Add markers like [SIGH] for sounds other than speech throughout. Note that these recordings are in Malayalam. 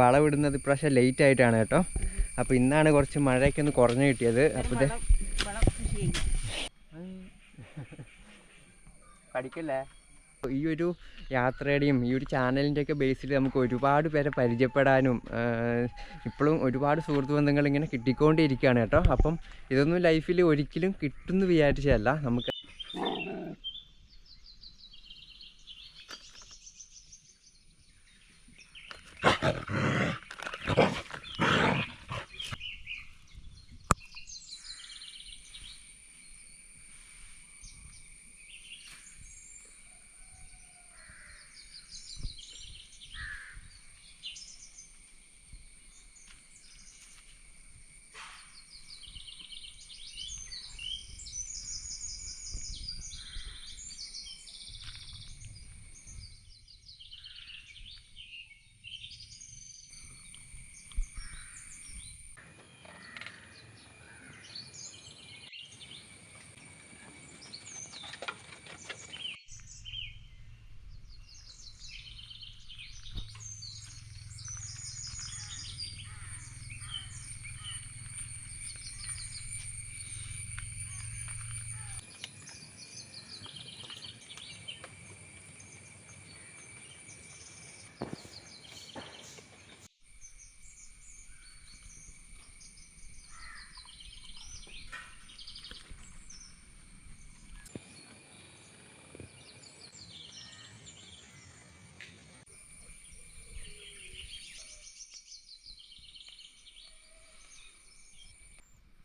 വളവിടുന്നത് ഇപ്രാവശ്യം ലേറ്റ് ആയിട്ടാണ് കേട്ടോ. അപ്പോൾ ഇന്നാണ് കുറച്ച് മഴയൊക്കെ ഒന്ന് കുറഞ്ഞു കിട്ടിയത്. അപ്പോൾ പഠിക്കല്ലേ? ഈ ഒരു യാത്രയുടെയും ഈ ഒരു ചാനലിന്റെ ഒക്കെ ബേസിൽ നമുക്ക് ഒരുപാട് പേരെ പരിചയപ്പെടാനും ഇപ്പോഴും ഒരുപാട് സുഹൃത്ത് ബന്ധങ്ങൾ ഇങ്ങനെ കിട്ടിക്കൊണ്ടിരിക്കുകയാണ് കേട്ടോ. അപ്പം ഇതൊന്നും ലൈഫിൽ ഒരിക്കലും കിട്ടുമെന്ന് വിചാരിച്ചതല്ല. നമുക്ക് Yeah.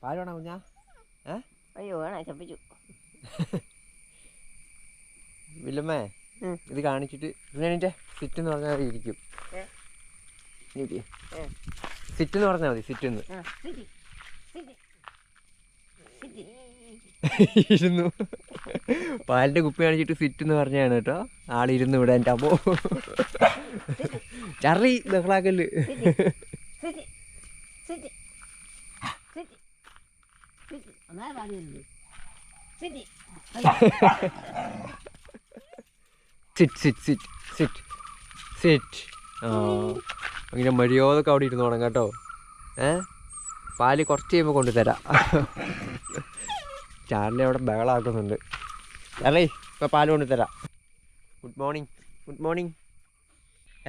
പാൽ വേണോ കുഞ്ഞാ? ഏ? അയ്യോ വേണ? ചപ്പിച്ചു [LAUGHS] വില്ലമ്മേ. ഇത് കാണിച്ചിട്ട് ഇതിനെ സിറ്റ് എന്ന് പറഞ്ഞാൽ മതി ഇരിക്കും. സിറ്റ് എന്ന് പറഞ്ഞാൽ മതി സിറ്റ് എന്ന് [LAUGHS] ഇരുന്നു. പാലിന്റെ കുപ്പി കാണിച്ചിട്ട് സിറ്റ് എന്ന് പറഞ്ഞാണ് കേട്ടോ. ആളിരുന്നു ഇവിടെ എന്റെ അമ്മോ. [LAUGHS] ചറി ബഹളാക്കൽ. Sit city city city sit sit sit. ആ അങ്ങനെ മര്യാദയ്ക്ക് അവിടെ ഇരുന്നോണം കേട്ടോ. ഏ? പാൽ കുറച്ച് കഴിയുമ്പോൾ കൊണ്ടുതരാം. ചാർലി അവിടെ ബഹളാക്കുന്നുണ്ട്. അല്ലേ ഇപ്പോൾ പാൽ കൊണ്ടുതരാം. ഗുഡ് മോർണിംഗ് ഗുഡ് മോർണിംഗ്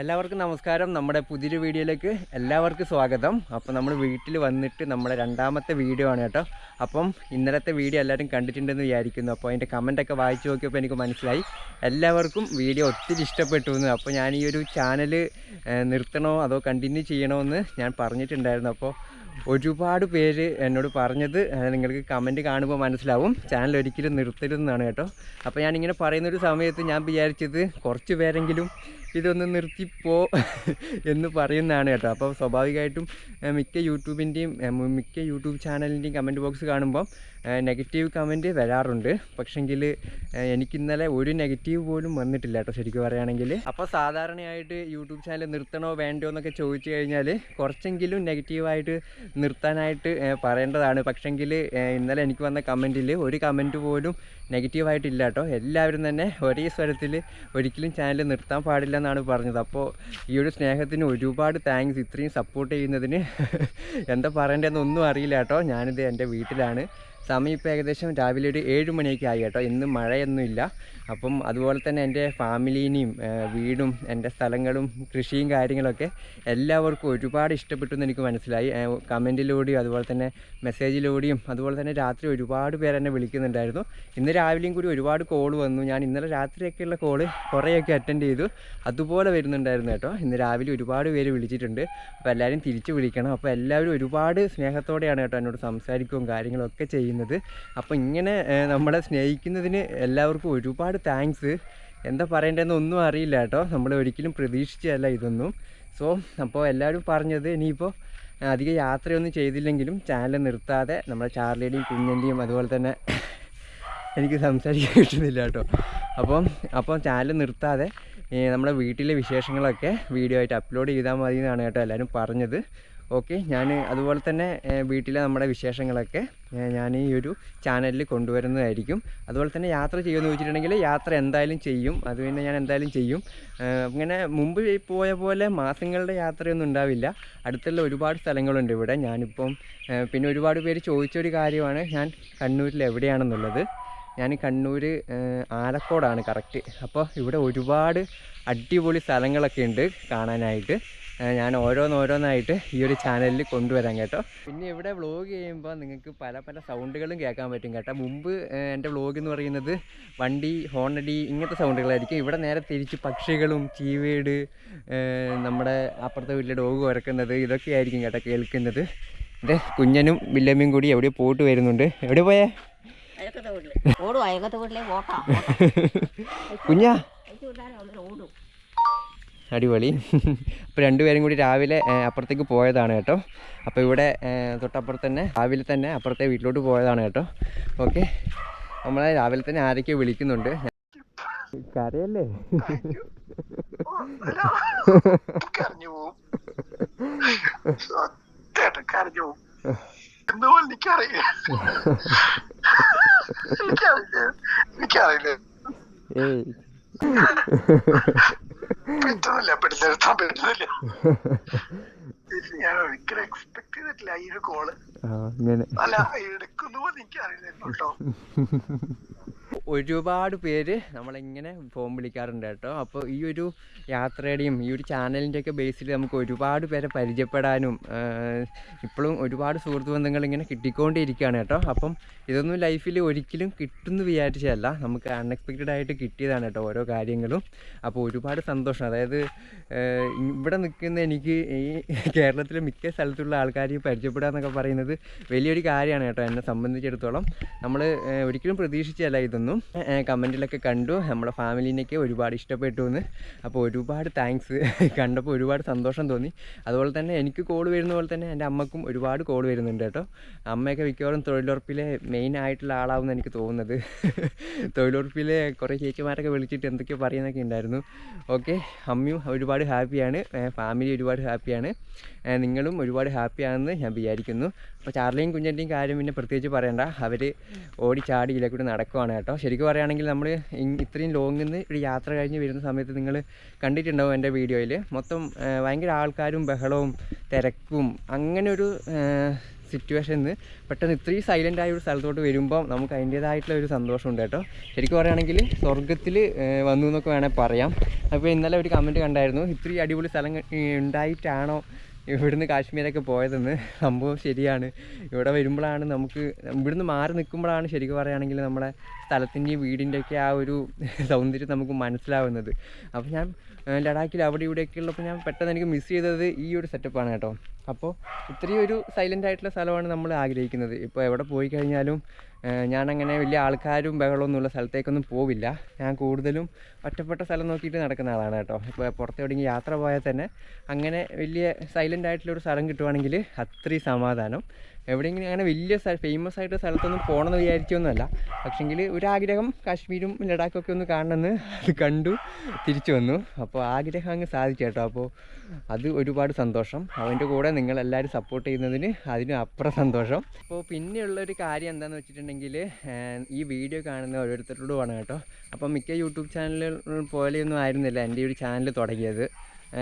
എല്ലാവർക്കും നമസ്കാരം. നമ്മുടെ പുതിയൊരു വീഡിയോയിലേക്ക് എല്ലാവർക്കും സ്വാഗതം. അപ്പോൾ നമ്മൾ വീട്ടിൽ വന്നിട്ട് നമ്മുടെ രണ്ടാമത്തെ വീഡിയോ ആണ് കേട്ടോ. അപ്പം ഇന്നലത്തെ വീഡിയോ എല്ലാവരും കണ്ടിട്ടുണ്ടെന്ന് വിചാരിക്കുന്നു. അപ്പോൾ അതിന്റെ കമന്റൊക്കെ വായിച്ചു നോക്കിയപ്പോൾ എനിക്ക് മനസ്സിലായി. എല്ലാവർക്കും വീഡിയോ ഒത്തിരി ഇഷ്ടപ്പെട്ടു എന്ന്. അപ്പോൾ ഞാൻ ഈ ഒരു ചാനൽ നിർത്തണോ അതോ കണ്ടിന്യൂ ചെയ്യണോ എന്ന് ഞാൻ പറഞ്ഞിട്ടുണ്ടായിരുന്നു. അപ്പോൾ ഒരുപാട് പേര് എന്നോട് പറഞ്ഞത് നിങ്ങൾക്ക് കമന്റ് കാണുമ്പോൾ മനസ്സിലാവും. ചാനൽ ഒരിക്കലും നിർത്തരുതെന്നാണ് കേട്ടോ. അപ്പോൾ ഞാനിങ്ങനെ പറയുന്നൊരു സമയത്ത് ഞാൻ വിചാരിച്ചത് കുറച്ച് പേരെങ്കിലും ഇതൊന്ന് നിർത്തിപ്പോ എന്ന് പറയുന്നതാണ് കേട്ടോ. അപ്പോൾ സ്വാഭാവികമായിട്ടും മിക്ക യൂട്യൂബിന്റെയും മിക്ക യൂട്യൂബ് ചാനലിന്റെയും കമന്റ് ബോക്സ് കാണുമ്പം നെഗറ്റീവ് കമന്റ് വരാറുണ്ട്. പക്ഷെങ്കിൽ എനിക്കിന്നലെ ഒരു നെഗറ്റീവ് പോലും വന്നിട്ടില്ല കേട്ടോ ശരിക്കും പറയുകയാണെങ്കിൽ. അപ്പോൾ സാധാരണയായിട്ട് യൂട്യൂബ് ചാനൽ നിർത്തണോ വേണ്ടോ എന്നൊക്കെ ചോദിച്ചു കഴിഞ്ഞാൽ കുറച്ചെങ്കിലും നെഗറ്റീവായിട്ട് നിർത്താനായിട്ട് പറയേണ്ടതാണ്. പക്ഷെങ്കിൽ ഇന്നലെ എനിക്ക് വന്ന കമന്റിൽ ഒരു കമന്റ് പോലും നെഗറ്റീവായിട്ടില്ല കേട്ടോ. എല്ലാവരും തന്നെ ഒരേ സ്വരത്തിൽ ഒരിക്കലും ചാനൽ നിർത്താൻ പാടില്ല എന്നാണ് പറഞ്ഞത്. അപ്പോൾ ഈ ഒരു സ്നേഹത്തിന് ഒരുപാട് താങ്ക്സ് ഇത്രയും സപ്പോർട്ട് ചെയ്യുന്നതിന് [LAUGHS] എന്താ പറയേണ്ടതെന്നൊന്നും അറിയില്ല കേട്ടോ. ഞാനിത് എന്റെ വീട്ടിലാണ്. സമയം ഇപ്പോൾ ഏകദേശം രാവിലെ ഒരു ഏഴ് മണിയൊക്കെ ആയി കേട്ടോ. ഇന്ന് മഴയൊന്നുമില്ല. അപ്പം അതുപോലെ തന്നെ എന്റെ ഫാമിലീനെയും വീടും എന്റെ സ്ഥലങ്ങളും കൃഷിയും കാര്യങ്ങളൊക്കെ എല്ലാവർക്കും ഒരുപാട് ഇഷ്ടപ്പെട്ടു എന്ന് എനിക്ക് മനസ്സിലായി. കമന്റിലൂടെയും അതുപോലെ തന്നെ മെസ്സേജിലൂടെയും അതുപോലെ തന്നെ രാത്രി ഒരുപാട് പേര് എന്നെ വിളിക്കുന്നുണ്ടായിരുന്നു. ഇന്ന് രാവിലെയും കൂടി ഒരുപാട് കോൾ വന്നു. ഞാൻ ഇന്നലെ രാത്രിയൊക്കെയുള്ള കോൾ കുറേയൊക്കെ അറ്റൻഡ് ചെയ്തു. അതുപോലെ വരുന്നുണ്ടായിരുന്നു കേട്ടോ. ഇന്ന് രാവിലെ ഒരുപാട് പേര് വിളിച്ചിട്ടുണ്ട്. അപ്പോൾ എല്ലാവരും തിരിച്ച് വിളിക്കണം. അപ്പോൾ എല്ലാവരും ഒരുപാട് സ്നേഹത്തോടെയാണ് കേട്ടോ എന്നോട് സംസാരിക്കുകയും കാര്യങ്ങളൊക്കെ ചെയ്യുന്നത്. അപ്പോൾ ഇങ്ങനെ നമ്മളെ സ്നേഹിക്കുന്നതിന് എല്ലാവർക്കും ഒരുപാട് താങ്ക്സ്. എന്താ പറയേണ്ടതെന്ന് ഒന്നും അറിയില്ല കേട്ടോ. നമ്മൾ ഒരിക്കലും പ്രതീക്ഷിച്ചതല്ല ഇതൊന്നും. സോ അപ്പോൾ എല്ലാവരും പറഞ്ഞത് ഇനിയിപ്പോൾ അധികം യാത്രയൊന്നും ചെയ്തില്ലെങ്കിലും ചാനൽ നിർത്താതെ നമ്മുടെ ചാർലിയുടെയും കുഞ്ഞന്റെയും അതുപോലെ തന്നെ എനിക്ക് സംസാരിക്കാൻ കിട്ടുന്നില്ല കേട്ടോ. അപ്പം അപ്പം ചാനൽ നിർത്താതെ നമ്മുടെ വീട്ടിലെ വിശേഷങ്ങളൊക്കെ വീഡിയോ ആയിട്ട് അപ്ലോഡ് ചെയ്താൽ മതി എന്നാണ് കേട്ടോ എല്ലാവരും പറഞ്ഞത്. ഓക്കെ ഞാൻ അതുപോലെ തന്നെ വീട്ടിലെ നമ്മുടെ വിശേഷങ്ങളൊക്കെ ഞാൻ ഈ ഒരു ചാനലിൽ കൊണ്ടുവരുന്നതായിരിക്കും. അതുപോലെ തന്നെ യാത്ര ചെയ്യുമെന്ന് വെച്ചിട്ടുണ്ടെങ്കിൽ യാത്ര എന്തായാലും ചെയ്യും. അത് പിന്നെ ഞാൻ എന്തായാലും ചെയ്യും. അങ്ങനെ മുമ്പ് പോയ പോലെ മാസങ്ങളുടെ യാത്രയൊന്നും ഉണ്ടാവില്ല. അടുത്തുള്ള ഒരുപാട് സ്ഥലങ്ങളുണ്ട് ഇവിടെ. ഞാനിപ്പം പിന്നെ ഒരുപാട് പേര് ചോദിച്ചൊരു കാര്യമാണ്. ഞാൻ കണ്ണൂരിൽ എവിടെയാണെന്നുള്ളത്. ഞാൻ കണ്ണൂർ ആലക്കോടാണ് കറക്റ്റ്. അപ്പോൾ ഇവിടെ ഒരുപാട് അടിപൊളി സ്ഥലങ്ങളൊക്കെ ഉണ്ട് കാണാനായിട്ട്. ഞാൻ ഓരോന്നോരോന്നായിട്ട് ഈ ഒരു ചാനലിൽ കൊണ്ടുവരാം കേട്ടോ. പിന്നെ ഇവിടെ വ്ളോഗ് ചെയ്യുമ്പോൾ നിങ്ങൾക്ക് പല പല സൗണ്ടുകളും കേൾക്കാൻ പറ്റും കേട്ടോ. മുമ്പ് എന്റെ വ്ളോഗ് എന്ന് പറയുന്നത് വണ്ടി ഹോണടി ഇങ്ങനത്തെ സൗണ്ടുകളായിരിക്കും ഇവിടെ നേരെ തിരിച്ച് പക്ഷികളും ചീവീട് നമ്മുടെ അപ്പുറത്തെ വീട്ടിലെ ഡോഗ് ഉറക്കുന്നത് ഇതൊക്കെ ആയിരിക്കും കേട്ടോ കേൾക്കുന്നത്. അതെ കുഞ്ഞനും വില്ലമ്മയും കൂടി എവിടെ പോയിട്ട് വരുന്നുണ്ട്. എവിടെ പോയേ? [LAUGHS] കുഞ്ഞാ അയച്ചു വിട്ടാലും അവർ ഓടും അടിപൊളി. അപ്പോൾ രണ്ടുപേരും കൂടി രാവിലെ അപ്പുറത്തേക്ക് പോയതാണ് കേട്ടോ. അപ്പോൾ ഇവിടെ തൊട്ടപ്പുറത്ത് തന്നെ രാവിലെ തന്നെ അപ്പുറത്തെ വീട്ടിലോട്ട് പോയതാണ് കേട്ടോ. ഓക്കെ. നമ്മളെ രാവിലെ തന്നെ ആരൊക്കെയോ വിളിക്കുന്നുണ്ട്. കരയല്ലേ? എനിക്കറിയില്ല. ഏയ്. പറ്റുന്നില്ല പിടിച്ചെടുത്താൻ പറ്റുന്നില്ല ഞാൻ ഒരിക്കലും എക്സ്പെക്ട് ചെയ്തിട്ടില്ല ഈ ഒരു കോൾ ആ ഇങ്ങനെ അല്ല എടുക്കുന്നു പോലും എനിക്കറിയില്ലായിരുന്നു കേട്ടോ ഒരുപാട് പേര് നമ്മളിങ്ങനെ ഫോം വിളിക്കാറുണ്ട് കേട്ടോ. അപ്പോൾ ഈ ഒരു യാത്രയുടെയും ഈ ഒരു ചാനലിന്റെയൊക്കെ ബേസിൽ നമുക്ക് ഒരുപാട് പേരെ പരിചയപ്പെടാനും ഇപ്പോഴും ഒരുപാട് സുഹൃത്ത് ബന്ധങ്ങൾ ഇങ്ങനെ കിട്ടിക്കൊണ്ടിരിക്കുകയാണ് കേട്ടോ. അപ്പം ഇതൊന്നും ലൈഫിൽ ഒരിക്കലും കിട്ടുമെന്ന് വിചാരിച്ചതല്ല. നമുക്ക് അൺഎക്സ്പെക്റ്റഡ് ആയിട്ട് കിട്ടിയതാണ് കേട്ടോ ഓരോ കാര്യങ്ങളും. അപ്പോൾ ഒരുപാട് സന്തോഷം. അതായത് ഇവിടെ നിൽക്കുന്ന എനിക്ക് ഈ കേരളത്തിലെ മിക്ക സ്ഥലത്തുള്ള ആൾക്കാരെയും പരിചയപ്പെടുക എന്നൊക്കെ പറയുന്നത് വലിയൊരു കാര്യമാണ് കേട്ടോ എന്നെ സംബന്ധിച്ചിടത്തോളം. നമ്മൾ ഒരിക്കലും പ്രതീക്ഷിച്ചല്ല ഇതൊന്നും. കമന്റിലൊക്കെ കണ്ടു. നമ്മുടെ ഫാമിലീനൊക്കെ ഒരുപാട് ഇഷ്ടപ്പെട്ടു എന്ന് അപ്പോൾ ഒരുപാട് താങ്ക്സ്. [LAUGHS] കണ്ടപ്പോൾ ഒരുപാട് സന്തോഷം തോന്നി. അതുപോലെ തന്നെ എനിക്ക് കോൾ വരുന്ന പോലെ തന്നെ എന്റെ അമ്മക്കും ഒരുപാട് കോൾ വരുന്നുണ്ട് കേട്ടോ. അമ്മയൊക്കെ മിക്കവാറും തൊഴിലുറപ്പിലെ മെയിൻ ആയിട്ടുള്ള ആളാവും എനിക്ക് തോന്നുന്നത്. [LAUGHS] തൊഴിലുറപ്പിലെ കുറേ ചേച്ചിമാരൊക്കെ വിളിച്ചിട്ട് എന്തൊക്കെയോ പറയുന്നൊക്കെ ഉണ്ടായിരുന്നു. ഓക്കെ അമ്മയും ഒരുപാട് ഹാപ്പിയാണ് ഫാമിലി ഒരുപാട് ഹാപ്പിയാണ് നിങ്ങളും ഒരുപാട് ഹാപ്പിയാണെന്ന് ഞാൻ വിചാരിക്കുന്നു. അപ്പോൾ ചാർലിയും കുഞ്ഞന്റെയും കാര്യം പിന്നെ പ്രത്യേകിച്ച് പറയണ്ട. അവർ ഓടി ചാടി ഇതിലേക്കൂടി കൂടി നടക്കുവാണ് കേട്ടോ. ശരിക്കും പറയുകയാണെങ്കിൽ നമ്മൾ ഇത്രയും ലോങ്ങിൽ നിന്ന് ഒരു യാത്ര കഴിഞ്ഞ് വരുന്ന സമയത്ത് നിങ്ങൾ കണ്ടിട്ടുണ്ടാവും എന്റെ വീഡിയോയിൽ മൊത്തം ഭയങ്കര ആൾക്കാരും ബഹളവും തിരക്കും അങ്ങനെ ഒരു സിറ്റുവേഷനിൽ നിന്ന് പെട്ടെന്ന് ഇത്രയും സൈലന്റ് ആയ ഒരു സ്ഥലത്തോട്ട് വരുമ്പോൾ നമുക്ക് അതിന്റേതായിട്ടുള്ള ഒരു സന്തോഷമുണ്ട് കേട്ടോ. ശരിക്കും പറയുകയാണെങ്കിൽ സ്വർഗത്തിൽ വന്നു എന്നൊക്കെ വേണമെങ്കിൽ പറയാം. അപ്പോൾ ഇന്നലെ ഒരു കമന്റ് കണ്ടായിരുന്നു. ഇത്രയും അടിപൊളി സ്ഥലം ഉണ്ടായിട്ടാണോ ഇവിടുന്ന് കാശ്മീരൊക്കെ പോയതെന്ന് സംഭവം ശരിയാണ്. ഇവിടെ വരുമ്പോഴാണ് നമുക്ക് ഇവിടുന്ന് മാറി നിൽക്കുമ്പോഴാണ് ശരിക്കും പറയുകയാണെങ്കിൽ നമ്മുടെ സ്ഥലത്തിന്റെയും വീടിന്റെയൊക്കെ ആ ഒരു സൗന്ദര്യം നമുക്ക് മനസ്സിലാവുന്നത്. അപ്പോൾ ഞാൻ ലഡാക്കിൽ അവിടെ ഇവിടെയൊക്കെ ഉള്ളപ്പോൾ ഞാൻ പെട്ടെന്ന് എനിക്ക് മിസ് ചെയ്തത് ഈ ഒരു സെറ്റപ്പാണ് കേട്ടോ. അപ്പോൾ ഇത്രയും ഒരു സൈലന്റ് ആയിട്ടുള്ള സ്ഥലമാണ് നമ്മൾ ആഗ്രഹിക്കുന്നത്. ഇപ്പോൾ എവിടെ പോയി കഴിഞ്ഞാലും ഞാനങ്ങനെ വലിയ ആൾക്കാരും ബഹളമൊന്നുമുള്ള സ്ഥലത്തേക്കൊന്നും പോവില്ല. ഞാൻ കൂടുതലും ഒറ്റപ്പെട്ട സ്ഥലം നോക്കിയിട്ട് നടക്കുന്ന ആളാണ് കേട്ടോ. ഇപ്പോൾ പുറത്ത് എവിടെയെങ്കിലും യാത്ര പോയാൽ തന്നെ അങ്ങനെ വലിയ സൈലന്റ് ആയിട്ടുള്ള ഒരു സ്ഥലം കിട്ടുവാണെങ്കിൽ അത്രയും സമാധാനം. എവിടെയെങ്കിലും അങ്ങനെ വലിയ ഫേമസ് ആയിട്ട് സ്ഥലത്തൊന്നും പോകണമെന്ന് വിചാരിച്ചൊന്നുമല്ല പക്ഷെങ്കിൽ ഒരാഗ്രഹം കാശ്മീരും ലഡാക്കും ഒക്കെ ഒന്ന് കാണണമെന്ന് അത് കണ്ടു തിരിച്ചു വന്നു. അപ്പോൾ ആഗ്രഹം അങ്ങ് സാധിച്ചു കേട്ടോ. അപ്പോൾ അത് ഒരുപാട് സന്തോഷം. അവന്റെ കൂടെ നിങ്ങളെല്ലാവരും സപ്പോർട്ട് ചെയ്യുന്നതിന് അതിനും അപ്പുറം സന്തോഷം. അപ്പോൾ പിന്നെയുള്ളൊരു കാര്യം എന്താണെന്ന് വെച്ചിട്ടുണ്ടെങ്കിൽ ഈ വീഡിയോ കാണുന്ന ഓരോരുത്തരോടുമാണ് കേട്ടോ. അപ്പം മിക്ക യൂട്യൂബ് ചാനലുകൾ പോലെയൊന്നും ആയിരുന്നില്ല എന്റെ ഒരു ചാനൽ തുടങ്ങിയത്.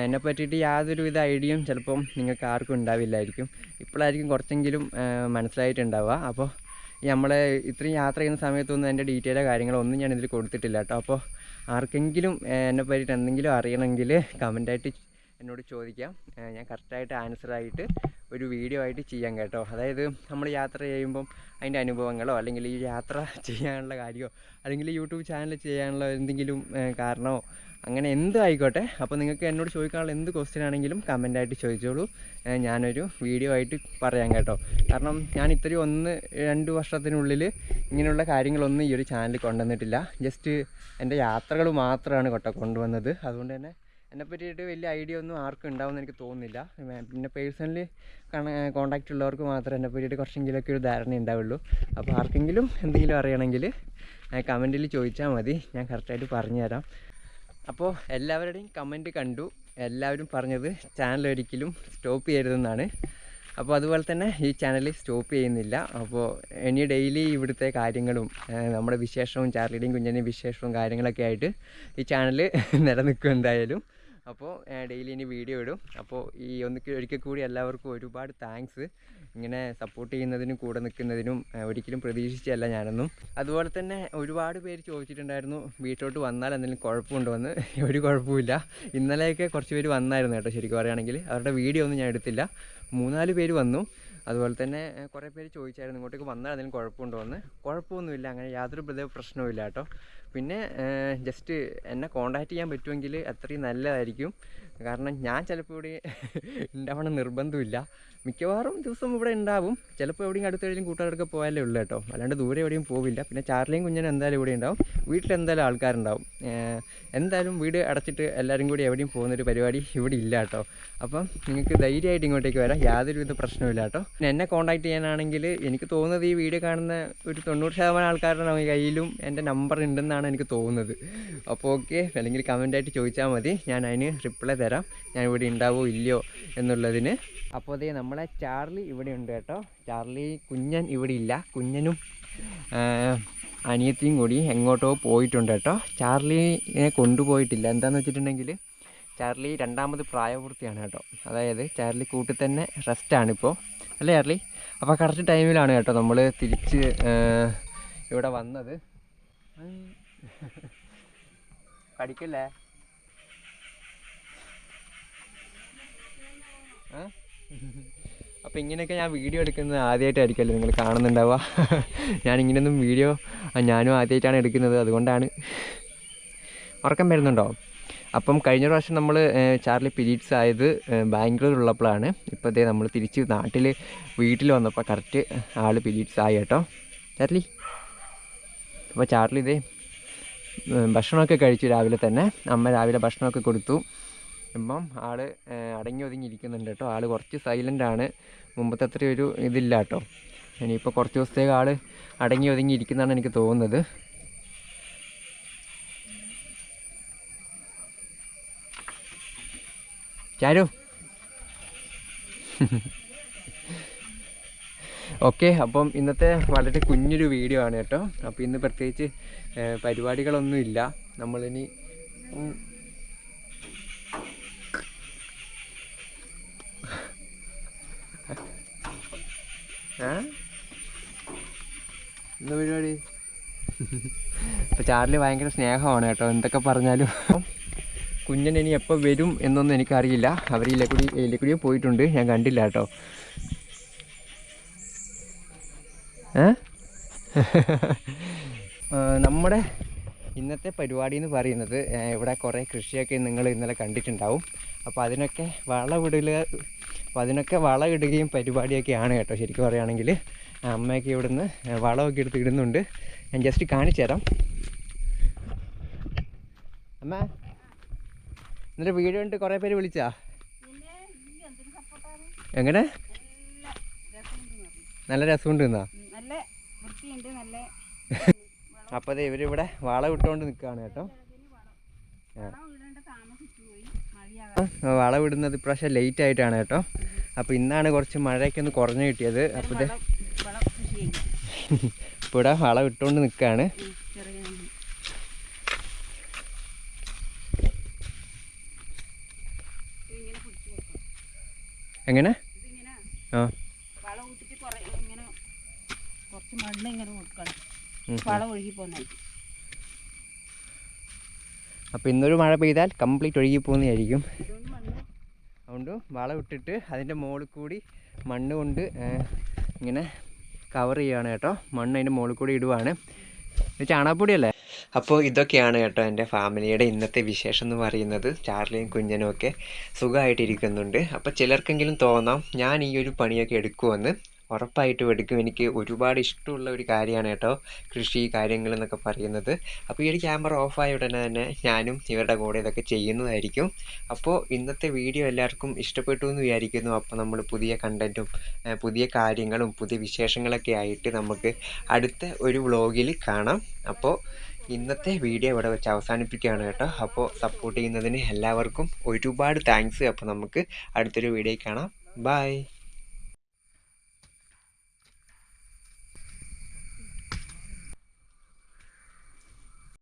എന്നെ പറ്റിയിട്ട് യാതൊരുവിധ ഐഡിയയും ചിലപ്പം നിങ്ങൾക്ക് ആർക്കും ഉണ്ടാവില്ലായിരിക്കും. ഇപ്പോഴായിരിക്കും കുറച്ചെങ്കിലും മനസ്സിലായിട്ടുണ്ടാവുക. അപ്പോൾ നമ്മൾ ഇത്രയും യാത്ര ചെയ്യുന്ന സമയത്തൊന്നും എന്റെ ഡീറ്റെയിലോ കാര്യങ്ങളോ ഒന്നും ഞാൻ ഇതിൽ കൊടുത്തിട്ടില്ല കേട്ടോ. അപ്പോൾ ആർക്കെങ്കിലും എന്നെ പറ്റിയിട്ട് എന്തെങ്കിലും അറിയണമെങ്കിൽ കമന്റായിട്ട് എന്നോട് ചോദിക്കാം. ഞാൻ കറക്റ്റായിട്ട് ആൻസറായിട്ട് ഒരു വീഡിയോ ആയിട്ട് ചെയ്യാം കേട്ടോ. അതായത് നമ്മൾ യാത്ര ചെയ്യുമ്പം അതിന്റെ അനുഭവങ്ങളോ അല്ലെങ്കിൽ ഈ യാത്ര ചെയ്യാനുള്ള കാര്യമോ അല്ലെങ്കിൽ യൂട്യൂബ് ചാനൽ ചെയ്യാനുള്ള എന്തെങ്കിലും കാരണമോ അങ്ങനെ എന്ത് ആയിക്കോട്ടെ. അപ്പോൾ നിങ്ങൾക്ക് എന്നോട് ചോദിക്കാനുള്ള എന്ത് ക്വസ്റ്റ്യൻ ആണെങ്കിലും കമന്റായിട്ട് ചോദിച്ചോളൂ. ഞാനൊരു വീഡിയോ ആയിട്ട് പറയാം കേട്ടോ. കാരണം ഞാൻ ഇത്രയും ഒന്ന് രണ്ട് വർഷത്തിനുള്ളിൽ ഇങ്ങനെയുള്ള കാര്യങ്ങളൊന്നും ഈ ഒരു ചാനൽ കൊണ്ടുവന്നിട്ടില്ല. ജസ്റ്റ് എന്റെ യാത്രകൾ മാത്രമാണ് കേട്ടോ കൊണ്ടുവന്നത്. അതുകൊണ്ട് തന്നെ എന്നെ പറ്റിയിട്ട് വലിയ ഐഡിയ ഒന്നും ആർക്കും ഉണ്ടാവുമെന്ന് എനിക്ക് തോന്നുന്നില്ല. പിന്നെ പേഴ്സണലി കോൺടാക്റ്റ് ഉള്ളവർക്ക് മാത്രമേ എന്നെ പറ്റിയിട്ട് കുറച്ചെങ്കിലുമൊക്കെ ഒരു ധാരണ ഉണ്ടാവുള്ളൂ. അപ്പോൾ ആർക്കെങ്കിലും എന്തെങ്കിലും അറിയണമെങ്കിൽ കമന്റിൽ ചോദിച്ചാൽ മതി. ഞാൻ കറക്റ്റായിട്ട് പറഞ്ഞുതരാം. അപ്പോൾ എല്ലാവരുടെയും കമന്റ് കണ്ടു. എല്ലാവരും പറഞ്ഞത് ചാനൽ ഒരിക്കലും സ്റ്റോപ്പ് ചെയ്യരുതെന്നാണ്. അപ്പോൾ അതുപോലെ തന്നെ ഈ ചാനൽ സ്റ്റോപ്പ് ചെയ്യുന്നില്ല. അപ്പോൾ ഇനി ഡെയിലി ഇവിടുത്തെ കാര്യങ്ങളും നമ്മുടെ വിശേഷവും ചാർലിയുടെയും കുഞ്ഞിന്റെയും വിശേഷവും കാര്യങ്ങളൊക്കെ ആയിട്ട് ഈ ചാനൽ നിലനിൽക്കും എന്തായാലും. അപ്പോൾ ഡെയിലി ഇനി വീഡിയോ ഇടും. അപ്പോൾ ഈ ഒന്നിക്ക് ഒരിക്കൽ കൂടി എല്ലാവർക്കും ഒരുപാട് താങ്ക്സ് ഇങ്ങനെ സപ്പോർട്ട് ചെയ്യുന്നതിനും കൂടെ നിൽക്കുന്നതിനും ഒരിക്കലും പ്രതീക്ഷിച്ചല്ല ഞാനൊന്നും. അതുപോലെ തന്നെ ഒരുപാട് പേര് ചോദിച്ചിട്ടുണ്ടായിരുന്നു വീട്ടിലോട്ട് വന്നാൽ എന്തെങ്കിലും കുഴപ്പമുണ്ടോ എന്ന് [LAUGHS] ഒരു കുഴപ്പമില്ല ഇന്നലെയൊക്കെ കുറച്ച് പേര് വന്നായിരുന്നു കേട്ടോ ശരിക്കും പറയുകയാണെങ്കിൽ. അവരുടെ വീഡിയോ ഒന്നും ഞാൻ എടുത്തില്ല. മൂന്നാൽ പേര് വന്നു. അതുപോലെ തന്നെ കുറേ പേര് ചോദിച്ചായിരുന്നു ഇങ്ങോട്ടേക്ക് വന്നാൽ എന്തെങ്കിലും കുഴപ്പമുണ്ടോ എന്ന് കുഴപ്പമൊന്നുമില്ല അങ്ങനെ യാതൊരു പ്രത്യേക പ്രശ്നവുമില്ല കേട്ടോ. പിന്നെ ജസ്റ്റ് എന്നെ കോണ്ടാക്ട് ചെയ്യാൻ പറ്റുമെങ്കിൽ അത്രയും നല്ലതായിരിക്കും. കാരണം ഞാൻ ചിലപ്പോൾ ഇവിടെ ഉണ്ടാവണം നിർബന്ധമില്ല. മിക്കവാറും ദിവസം ഇവിടെ ഉണ്ടാവും ചിലപ്പോൾ എവിടെയും അടുത്ത എവിടെയും കൂട്ടുകാരൊക്കെ പോയാലേ ഉള്ളൂ കേട്ടോ. അല്ലാണ്ട് ദൂരെ എവിടെയും പോവില്ല. പിന്നെ ചാർലിയും കുഞ്ഞനും എന്തായാലും ഇവിടെ ഉണ്ടാവും വീട്ടിൽ എന്തായാലും ആൾക്കാരുണ്ടാവും. എന്തായാലും വീട് അടച്ചിട്ട് എല്ലാവരും കൂടി എവിടെയും പോകുന്നൊരു പരിപാടി ഇവിടെ ഇല്ല കേട്ടോ. അപ്പം നിങ്ങൾക്ക് ധൈര്യമായിട്ട് ഇങ്ങോട്ടേക്ക് വരാം. യാതൊരുവിധ പ്രശ്നമില്ല കേട്ടോ. എന്നെ കോൺടാക്ട് ചെയ്യാനാണെങ്കിൽ എനിക്ക് തോന്നുന്നത് ഈ വീഡിയോ കാണുന്ന ഒരു തൊണ്ണൂറ് ശതമാനം ആൾക്കാരുടെ കയ്യിലും എന്റെ നമ്പർ ഉണ്ടെന്നാണ് എനിക്ക് തോന്നുന്നത്. അപ്പോൾ ഓക്കെ. അല്ലെങ്കിൽ കമന്റായിട്ട് ചോദിച്ചാൽ മതി. ഞാൻ അതിന് റിപ്ലൈ തരാം. ഞാൻ ഇവിടെ ഉണ്ടാവോ ഇല്ലയോ എന്നുള്ളതിന്. അപ്പോൾ അതേ നമ്മളെ ചാർലി ഇവിടെ ഉണ്ട് കേട്ടോ. ചാർലി കുഞ്ഞൻ ഇവിടെ ഇല്ല. കുഞ്ഞനും അനിയത്തിയും കൂടി എങ്ങോട്ടോ പോയിട്ടുണ്ട് കേട്ടോ. ചാർലിനെ കൊണ്ടുപോയിട്ടില്ല. എന്താണെന്ന് വെച്ചിട്ടുണ്ടെങ്കിൽ ചാർലി രണ്ടാമത് പ്രായപൂർത്തിയാണ് കേട്ടോ. അതായത് ചാർലി കൂട്ടിൽ തന്നെ റെസ്റ്റാണിപ്പോൾ അല്ലേ ചാർലി? അപ്പോൾ കറക്റ്റ് ടൈമിലാണ് കേട്ടോ നമ്മൾ തിരിച്ച് ഇവിടെ വന്നത്. [LAUGHS] പഠിക്കല്ലേ? അപ്പോൾ ഇങ്ങനെയൊക്കെ ഞാൻ വീഡിയോ എടുക്കുന്നത് ആദ്യമായിട്ടായിരിക്കുമല്ലോ നിങ്ങൾ കാണുന്നുണ്ടാവുക. ഞാൻ ഇങ്ങനെയൊന്നും വീഡിയോ ഞാനും ആദ്യമായിട്ടാണ് എടുക്കുന്നത്. അതുകൊണ്ടാണ്. ഉറക്കം വരുന്നുണ്ടോ? അപ്പം കഴിഞ്ഞ പ്രാവശ്യം നമ്മൾ ചാർലി പിരീഡ്സ് ആയത് ബാംഗ്ലൂർ ഉള്ളപ്പോഴാണ്. ഇപ്പോൾ ഇതേ നമ്മൾ തിരിച്ച് നാട്ടിൽ വീട്ടിൽ വന്നപ്പോൾ കറക്റ്റ് ആൾ പിരീഡ്സ് ആയി കേട്ടോ. ചാർലി. അപ്പോൾ ചാർലി ഇതേ ഭക്ഷണമൊക്കെ കഴിച്ചു രാവിലെ തന്നെ. അമ്മ രാവിലെ ഭക്ഷണമൊക്കെ കൊടുത്തു. ഇപ്പം ആൾ അടങ്ങി ഒതുങ്ങി ഇരിക്കുന്നുണ്ട് കേട്ടോ. ആൾ കുറച്ച് സൈലന്റ് ആണ്. മുമ്പത്തെ അത്രയും ഒരു ഇതില്ല കേട്ടോ. ഇനിയിപ്പോൾ കുറച്ച് ദിവസത്തേക്ക് ആൾ അടങ്ങി ഒതുങ്ങി ഇരിക്കുന്നതാണ് എനിക്ക് തോന്നുന്നത്. ചാരു. [LAUGHS] ഓക്കെ അപ്പം ഇന്നത്തെ വളരെ കുഞ്ഞൊരു വീഡിയോ ആണ് കേട്ടോ. അപ്പോൾ ഇന്ന് പ്രത്യേകിച്ച് പരിപാടികളൊന്നുമില്ല. നമ്മളിനി എന്താ പരിപാടി? ഇപ്പം ചാർലി ഭയങ്കര സ്നേഹമാണ് കേട്ടോ. എന്തൊക്കെ പറഞ്ഞാലും. കുഞ്ഞൻ ഇനി എപ്പോൾ വരും എന്നൊന്നും എനിക്കറിയില്ല. അവർ ഇലക്കുടി ഇലക്കുടിയും പോയിട്ടുണ്ട്. ഞാൻ കണ്ടില്ല കേട്ടോ. ഏ? നമ്മുടെ ഇന്നത്തെ പരിപാടി എന്ന് പറയുന്നത് ഇവിടെ കുറേ കൃഷിയൊക്കെ നിങ്ങൾ ഇന്നലെ കണ്ടിട്ടുണ്ടാവും. അപ്പോൾ അതിനൊക്കെ വളമിടൽ അപ്പോൾ അതിനൊക്കെ വളമിടുകയും പരിപാടിയൊക്കെയാണ് കേട്ടോ ശരിക്കും പറയുകയാണെങ്കിൽ. അമ്മയൊക്കെ ഇവിടുന്ന് വളമൊക്കെ എടുത്ത് ഇടുന്നുണ്ട്. ഞാൻ ജസ്റ്റ് കാണിച്ചു തരാം. അമ്മ എന്നിട്ട് വീഡിയോ കണ്ട് കുറേ പേര് വിളിച്ചാ? എങ്ങനെ? നല്ല രസമുണ്ട് എന്നാ അപ്പോൾ അതെ ഇവരിവിടെ വള ഇട്ടുകൊണ്ട് നിൽക്കുകയാണ് കേട്ടോ. വളം ഇടുന്നത് ഇപ്രാവശ്യം ലേറ്റ് ആയിട്ടാണ് കേട്ടോ. അപ്പോൾ ഇന്നാണ് കുറച്ച് മഴയൊക്കെ ഒന്ന് കുറഞ്ഞു കിട്ടിയത്. അപ്പോൾ ഇത് ഇപ്പോൾ ഇവിടെ വളം ഇട്ടുകൊണ്ട് നിൽക്കുകയാണ് വെക്കണം. എങ്ങനെ? ആ. കുറച്ച് മണ്ണ് ഇങ്ങനെ കൊടുക്കണം. ഉം. വളം ഒഴുകി അപ്പോൾ ഇന്നൊരു മഴ പെയ്താൽ കംപ്ലീറ്റ് ഒഴുകി പോകുന്നതായിരിക്കും. അതുകൊണ്ട് വളമിട്ടിട്ട് അതിന്റെ മുകളിൽ കൂടി മണ്ണ് കൊണ്ട് ഇങ്ങനെ കവർ ചെയ്യുകയാണ് കേട്ടോ. മണ്ണ് അതിന്റെ മുകളിൽ കൂടി ഇടുവാണ്. ഇത് ചാണകപ്പൊടിയല്ലേ? അപ്പോൾ ഇതൊക്കെയാണ് കേട്ടോ എന്റെ ഫാമിലിയുടെ ഇന്നത്തെ വിശേഷം എന്ന് പറയുന്നത്. ചാർലിയും കുഞ്ഞനും ഒക്കെ സുഖമായിട്ടിരിക്കുന്നുണ്ട്. അപ്പോൾ ചിലർക്കെങ്കിലും തോന്നാം ഞാൻ ഈ ഒരു പണിയൊക്കെ എടുക്കുമെന്ന്. ഉറപ്പായിട്ടും എടുക്കും. എനിക്ക് ഒരുപാട് ഇഷ്ടമുള്ള ഒരു കാര്യമാണ് കേട്ടോ കൃഷി കാര്യങ്ങൾ എന്നൊക്കെ പറയുന്നത്. അപ്പോൾ ഈ ഒരു ക്യാമറ ഓഫായ ഉടനെ തന്നെ ഞാനും ഇവരുടെ കൂടെ ഇതൊക്കെ ചെയ്യുന്നതായിരിക്കും. അപ്പോൾ ഇന്നത്തെ വീഡിയോ എല്ലാവർക്കും ഇഷ്ടപ്പെട്ടു എന്ന് വിചാരിക്കുന്നു. അപ്പോൾ നമ്മൾ പുതിയ കണ്ടന്റും പുതിയ കാര്യങ്ങളും പുതിയ വിശേഷങ്ങളൊക്കെ ആയിട്ട് നമുക്ക് അടുത്ത ഒരു വ്ളോഗിൽ കാണാം. അപ്പോൾ ഇന്നത്തെ വീഡിയോ ഇവിടെ വെച്ച് അവസാനിപ്പിക്കുകയാണ് കേട്ടോ. അപ്പോൾ സപ്പോർട്ട് ചെയ്യുന്നതിന് എല്ലാവർക്കും ഒരുപാട് താങ്ക്സ് അപ്പോൾ നമുക്ക് അടുത്തൊരു വീഡിയോ കാണാം. ബൈ